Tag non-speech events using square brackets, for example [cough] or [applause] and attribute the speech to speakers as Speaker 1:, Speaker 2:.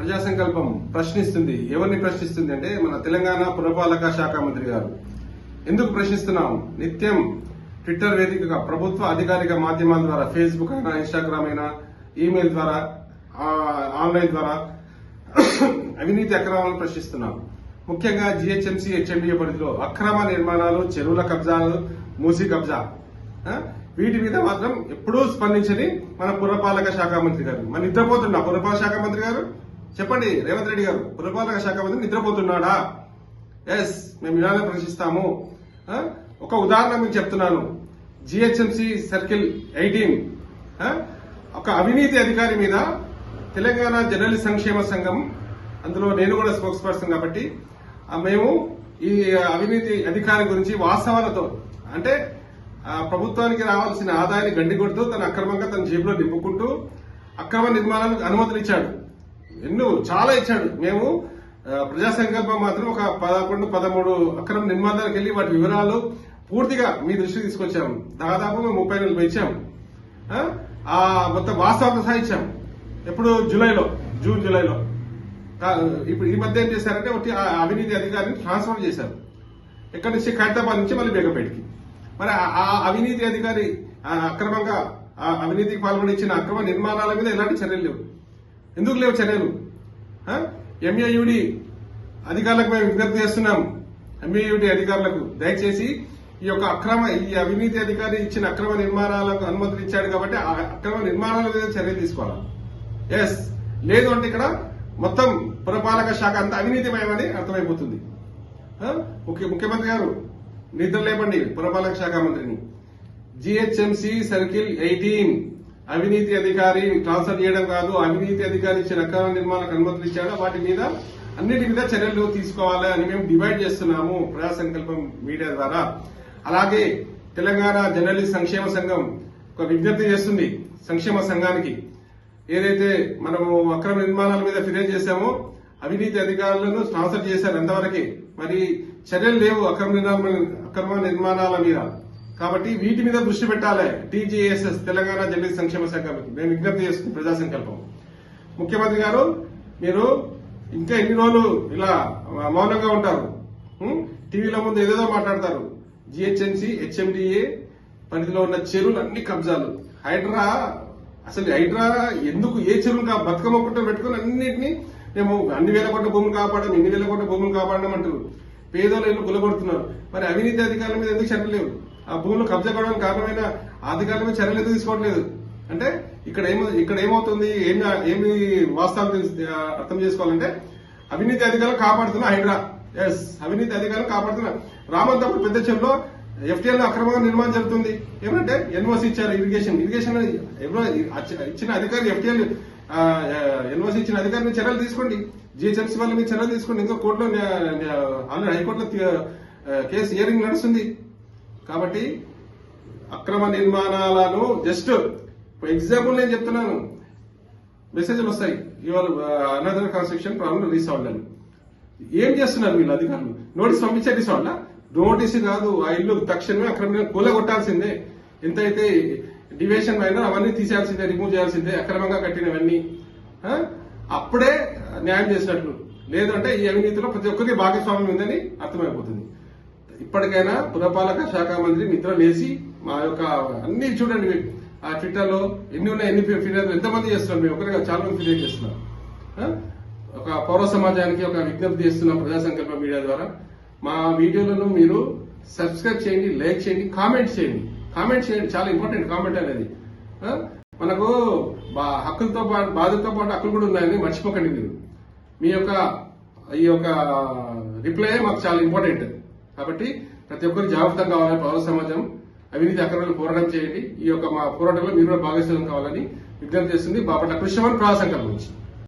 Speaker 1: ప్రజా సంకల్పం ప్రశ్నిస్తుంది. ఎవరిని ప్రశ్నిస్తుంది అంటే మన తెలంగాణ పురపాలక శాఖ మంత్రి గారు. ఎందుకు ప్రశ్నిస్తున్నాం? నిత్యం ట్విట్టర్ వేదికగా ప్రభుత్వ అధికారిక మాధ్యమాల ద్వారా ఫేస్బుక్ అయినా ఇన్స్టాగ్రామ్ అయినా ఈమెయిల్ ద్వారా ఆన్లైన్ ద్వారా [coughs] అవినీతి అక్రమాలను ప్రశ్నిస్తున్నాం. ముఖ్యంగా జిహెచ్ఎంసీ హెచ్ఎండిఏ పరిధిలో అక్రమ నిర్మాణాలు చెరువుల కబ్జాలు మూసి కబ్జా. వీటి మీద మాత్రం ఎప్పుడూ స్పందించని మన పురపాలక శాఖ మంత్రి గారు. మన నిద్రపోతున్నా పురపాలక శాఖ మంత్రి గారు? చెప్పండి రేవంత్ రెడ్డి గారు పురపాలక శాఖ మంత్రి నిద్రపోతున్నాడా? ఎస్ మేము వినాలని ప్రశ్నిస్తాము. ఒక ఉదాహరణ మీకు చెప్తున్నాను. GHMC circle eighteen. ఒక అవినీతి అధికారి మీద తెలంగాణ జర్నలిస్ట్ సంక్షేమ సంఘం అందులో నేను కూడా స్పోక్స్ పర్సన్ కాబట్టి మేము ఈ అవినీతి అధికారి గురించి వాస్తవాలతో అంటే ప్రభుత్వానికి రావాల్సిన ఆదాయాన్ని గండి కొడుతూ తన అక్రమంగా తన జేబులో నింపుకుంటూ అక్రమ నిర్మాణాలకు అనుమతులు ఇచ్చాడు. ఎన్నో చాలా ఇచ్చాడు. మేము ప్రజా సంకల్పం మాత్రం ఒక పదకొండు పదమూడు అక్రమ నిర్మాణాలకు వెళ్ళి వాటి వివరాలు పూర్తిగా మీ దృష్టికి తీసుకొచ్చాము. దాదాపు మేము ముప్పై నెలలు ఇచ్చాము. ఆ, మొత్తం వాస్తవంతో సహా ఇచ్చాము. ఎప్పుడు? జూలైలో. జూన్ జూలైలో. ఇప్పుడు ఈ మధ్య ఏం చేశారంటే ఒకటి ఆ అవినీతి అధికారిని ట్రాన్స్ఫర్ చేశారు. ఎక్కడి నుంచి? ఖైరతాబాద్ నుంచి మళ్ళీ బేగపేటకి. మరి ఆ- అవినీతి అధికారి అక్రమంగా ఆ అవినీతికి పాల్పడి ఇచ్చిన అక్రమ నిర్మాణాల మీద ఎలాంటి చర్యలు లేవు. ఎందుకు లేవు చర్యలు? ఎంఏయుడి అధికారులకు మేము విజ్ఞప్తి చేస్తున్నాం. ఎంఏయుడి అధికారులకు దయచేసి ఈ యొక్క అక్రమ ఈ అవినీతి అధికారి ఇచ్చిన అక్రమ నిర్మాణాలకు అనుమతులు ఇచ్చాడు కాబట్టి ఆ అక్రమ నిర్మాణాల మీద చర్యలు తీసుకోవాలి. ఎస్ లేదు అంటే ఇక్కడ మొత్తం పురపాలక శాఖ అంత అవినీతిమయమని అర్థమైపోతుంది. ముఖ్య ముఖ్యమంత్రి గారు నిద్ర లేపండి పురపాలక శాఖ మంత్రిని. జిహెచ్ఎంసి సర్కిల్ ఎయిటీన్ అవినీతి అధికారి ట్రాన్స్ఫర్ చేయడం కాదు అవినీతి అధికారి ఇచ్చిన అక్రమ నిర్మాణాలకు అనుమతులు ఇచ్చాడో. వాటి మీద అన్నిటి మీద చర్యలు తీసుకోవాలి అని మేము డివైడ్ చేస్తున్నాము ప్రజా సంకల్పం మీడియా ద్వారా. అలాగే తెలంగాణ జర్నలిస్ట్ సంక్షేమ సంఘం ఒక విజ్ఞప్తి చేస్తుంది సంక్షేమ సంఘానికి. ఏదైతే మనము అక్రమ నిర్మాణాల మీద ఫిర్యాదు చేశామో అవినీతి అధికారులను ట్రాన్స్ఫర్ చేశారు ఎంతవరకు మరి చర్యలు లేవు అక్రమ నిర్మాణ అక్రమ నిర్మాణాల మీద. కాబట్టి వీటి మీద దృష్టి పెట్టాలి. టీజీఎస్ఎస్ తెలంగాణ జర్నలిస్ట్ సంక్షేమ శాఖ మేము విజ్ఞప్తి చేసుకుని ప్రజా సంకల్పం. ముఖ్యమంత్రి గారు మీరు ఇంకా ఎన్ని రోజులు ఇలా మౌనంగా ఉంటారు? టీవీల ముందు ఏదేదో మాట్లాడతారు. జిహెచ్ఎంసి హెచ్ఎండిఏ పరిధిలో ఉన్న చెరువులు అన్ని కబ్జాలు. హైడ్రా అసలు హైడ్రా ఎందుకు ఏ చెరువులు కా బతుకమ్మ పుట్ట పెట్టుకుని అన్నింటినీ మేము అన్ని వేల కోట్ల భూములు కాపాడడం ఎన్ని వేల కోట్ల భూములు కాపాడడం అంటారు. పేదోళ్ళు ఇల్లు గులగొడుతున్నారు. మరి అవినీతి అధికారుల మీద ఎందుకు చెప్పలేవు లేవు? ఆ భూములు కబ్జా కావడానికి కారణమైన ఆ చర్యలు ఎందుకు తీసుకోవట్లేదు? అంటే ఇక్కడ ఏమో ఇక్కడ ఏమవుతుంది? ఏమి ఏమి వాస్తవాలు అర్థం చేసుకోవాలంటే అవినీతి అధికారులు కాపాడుతున్న హైడ్రా. ఎస్ అవినీతి అధికారులు కాపాడుతున్న. రామంతపురం పెద్ద చెరువులో ఎఫ్టీఎల్ అక్రమంగా నిర్మాణం జరుగుతుంది. ఏమంటే ఎన్ఓసి ఇచ్చారు ఇరిగేషన్. ఇరిగేషన్ ఎవరో ఇచ్చిన అధికారి ఎఫ్టీఎల్ ఎన్ఓసి ఇచ్చిన అధికారిని చర్యలు తీసుకోండి. జిహెచ్ఎంసీ వాళ్ళ మీద చర్యలు తీసుకోండి. ఇంకా కోర్టులో ఆల్రెడీ హైకోర్టులో కేసు హియరింగ్ నడుస్తుంది. కాబట్టి అక్రమ నిర్మాణాలను జస్ట్ ఎగ్జాంపుల్ నేను చెప్తున్నాను. మెసేజ్లు వస్తాయి. ఇవాళ అనదర్ కన్స్ట్రక్షన్ ప్రాబ్లం రీసాల్వ్ అని. ఏం చేస్తున్నారు వీళ్ళు అధికారులు? నోటీస్ పంపించే రీసాల్వ్ నోటీస్ కాదు ఆ ఇల్లు తక్షణమే అక్రమంగా కూలగొట్టాల్సిందే. ఎంతైతే డివేషన్ అయినా అవన్నీ తీసేయాల్సిందే రిమూవ్ చేయాల్సిందే అక్రమంగా కట్టినవన్నీ. అప్పుడే న్యాయం చేసినట్లు. లేదంటే ఈ అవినీతిలో ప్రతి ఒక్కరికి భాగస్వామ్యం ఉందని అర్థమైపోతుంది. ఇప్పటికైనా పురపాలక శాఖ మంత్రి నిద్ర లేచి మా యొక్క అన్ని చూడండి ఆ ట్విట్టర్లో ఎన్ని ఉన్నాయి ఎన్ని ఫిర్యాదులు ఎంతమంది చేస్తున్నారు మేము ఒకరిగా చాలా మంది ఫిర్యాదు చేస్తున్నాం ఒక పౌర సమాజానికి ఒక విజ్ఞప్తి చేస్తున్నాం ప్రజా సంకల్ప మీడియా ద్వారా మా వీడియోలను మీరు సబ్స్క్రైబ్ చేయండి లైక్ చేయండి కామెంట్ చేయండి. కామెంట్ చేయండి చాలా ఇంపార్టెంట్ కామెంట్ అనేది. మనకు బా- హక్కులతో పాటు బాధలతో పాటు హక్కులు కూడా ఉన్నాయని మర్చిపోకండి మీరు. మీ యొక్క ఈ యొక్క రిప్లై మాకు చాలా ఇంపార్టెంట్. కాబట్టి ప్రతి ఒక్కరు జాగ్రత్త కావాలని పౌర సమాజం అవినీతి అక్రమాలు పోరాటం చేయండి. ఈ యొక్క మా పోరాటంలో మీరు కూడా భాగస్వామ్యం కావాలని విజ్ఞప్తి చేస్తుంది. బాపట్ల కృష్ణమని ప్రాసంకల్ నుంచి.